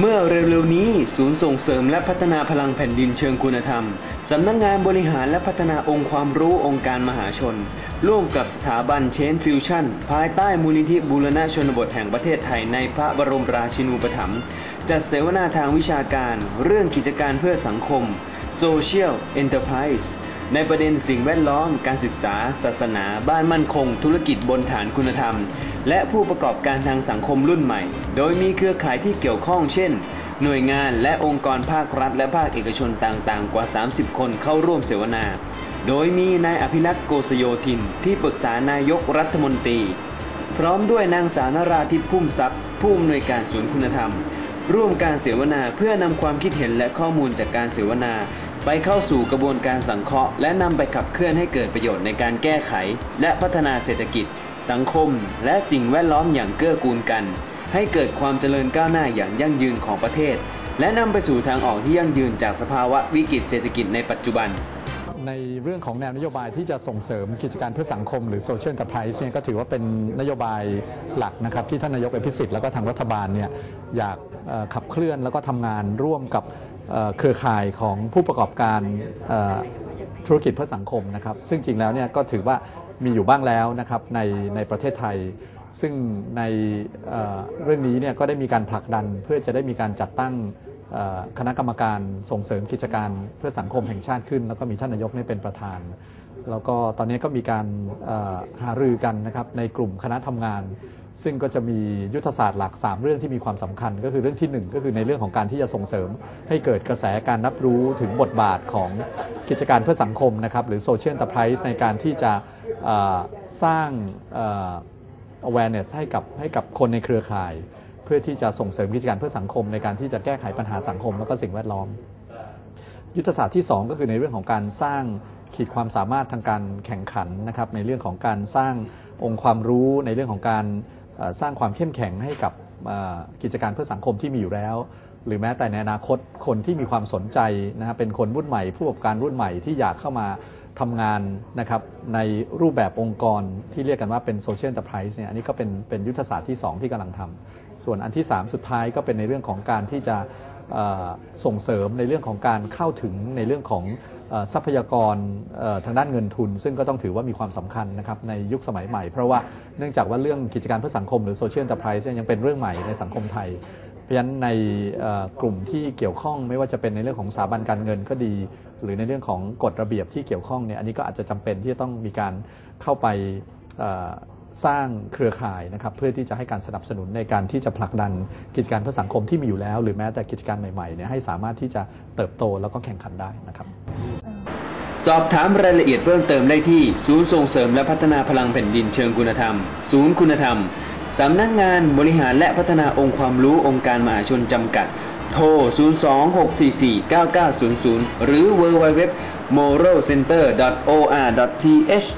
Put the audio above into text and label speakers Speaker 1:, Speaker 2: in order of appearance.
Speaker 1: เมื่อเร็วๆนี้ ศูนย์ส่งเสริมและพัฒนาพลังแผ่นดินเชิงคุณธรรม สำนักงานบริหารและพัฒนาองค์ความรู้องค์การมหาชน ร่วมกับสถาบันเชนฟิวชั่น ภายใต้มูลนิธิบูรณะชนบทแห่งประเทศไทยในพระบรมราชินูปถัมภ์จัดเสวนาทางวิชาการ เรื่องกิจการเพื่อสังคม Social Enterprise ในประเด็นสิ่งแวดล้อม การศึกษา ศาสนา บ้านมั่นคง ธุรกิจบนฐานคุณธรรม และผู้ประกอบการทางสังคมรุ่นใหม่ โดยมีเครือข่ายที่เกี่ยวข้องเช่น หน่วยงานและองค์กรภาครัฐ และภาคเอกชนต่างๆ กว่า 30 คนเข้าร่วมเสวนา โดยมีนายอภิรักษ์โกสโยธิน ที่ปรึกษานายกรัฐมนตรี พร้อมด้วยนางสาวนราทิพย์พุ่มทรัพย์ผู้อำนวยการศูนย์คุณธรรม ร่วมการเสวนาเพื่อนำความคิดเห็นและข้อมูลจากการเสวนา ไปเข้าสู่กระบวนการสังเคราะห์ และนำไปขับเคลื่อนให้เกิดประโยชน์ในการแก้ไข และพัฒนาเศรษฐกิจ สังคม และสิ่งแวดล้อมอย่างเกื้อกูลกัน ให้เกิดความเจริญก้าวหน้าอย่างยั่งยืนของประเทศ และนำไปสู่ทางออกที่ยั่งยืนจากสภาวะวิกฤตเศรษฐกิจในปัจจุบัน
Speaker 2: ในเรื่องของแนวนโยบายที่จะส่งเสริมกิจการเพื่อสังคมหรือ Social Enterprise เนี่ยก็ถือว่าเป็นนโยบายหลักนะครับที่ท่านนายกเอพิสิทธิ์แล้วก็ทางรัฐบาลเนี่ยอยาก ขับเคลื่อนแล้วก็ทำงานร่วมกับเครือข่ายของผู้ประกอบการธุรกิจเพื่อสังคมนะครับซึ่งจริงแล้วเนี่ยก็ถือว่ามีอยู่บ้างแล้วนะครับในในประเทศไทย ซึ่งในเเรื่องนี้เนี่ยก็ได้มีการผลักดันเพื่อจะได้มีการจัดตั้งคณะกรรมการส่งเสริมกิจการเพื่อสังคมแห่งชาติขึ้น แล้วก็มีท่านนายกเนี่ยเป็นประธาน แล้วก็ตอนนี้ก็มีการหารือกันนะครับในกลุ่มคณะทำงาน ซึ่งก็จะมียุทธศาสตร์หลัก 3 เรื่องที่มีความสำคัญ ก็คือเรื่องที่ 1 ก็คือในเรื่องของการที่จะส่งเสริม ให้เกิดกระแสการรับรู้ถึงบทบาทของกิจการเพื่อสังคมนะครับหรือ Social Enterprise ในการที่จะสร้าง awareness ให้กับให้กับคนในเครือข่าย เพื่อที่จะส่งเสริมกิจการเพื่อสังคม ในการที่จะแก้ไขปัญหาสังคม แล้วก็สิ่งแวดล้อม ยุทธศาสตร์ที่ 2 ก็คือในเรื่องของการสร้างขีดความสามารถทางการแข่งขันนะครับในเรื่องของการสร้างองค์ความรู้ในเรื่องของการ สร้างความเข้มแข็งให้กับกิจการเพื่อสังคมที่มีอยู่แล้ว หรือแม้แต่ในอนาคตคนที่มีความสนใจนะครับเป็นคนรุ่นใหม่ ผู้ประกอบการรุ่นใหม่ที่อยากเข้ามาทำงานนะครับในรูปแบบองค์กรที่เรียกกันว่าเป็นโซเชียลแอนต์ไพรส์เนี่ยอันนี้ก็เป็นเป็นยุทธศาสตร์ที่ 2 ที่กำลังทำส่วนอันที่ 3 สุดท้ายก็เป็นในเรื่องของการที่จะ ส่งเสริมในเรื่องของการเข้าถึงในเรื่องของทรัพยากรทางด้านเงินทุน ซึ่งก็ต้องถือว่ามีความสำคัญนะครับในยุคสมัยใหม่ เพราะว่าเนื่องจากว่าเรื่องกิจการเพื่อสังคมหรือโซเชียล n อน e r p r i s e เนี่ยยังเป็นเรื่องใหม่ในสังคมไทยเพราะฉะนั้นในกลุ่มที่เกี่ยวข้องไม่ว่าจะเป็นในเรื่องของสถาบันการเงินก็ดี หรือในเรื่องของกฎระเบียบที่เกี่ยวข้องเนี่ยอันนี้ก็อาจจะจำเป็นที่จะต้องมีการเข้าไป สร้างเครือข่ายนะครับเพื่อที่จะให้การสนับสนุนในการที่จะผลักดันกิจการเพื่อสังคมที่มีอยู่แล้ว หรือแม้แต่กิจการใหม่ๆเนี่ยให้สามารถที่จะเติบโตแล้วก็แข่งขันได้นะครับ
Speaker 1: สอบถามรายละเอียดเพิ่มเติมได้ที่ ศูนย์ส่งเสริมและพัฒนาพลังแผ่นดินเชิงคุณธรรม ศูนย์คุณธรรมสำนักงานบริหารและพัฒนาองค์ความรู้องค์การมหาชนจำกัด โทร 026449900 หรือ www moralcenter.or.th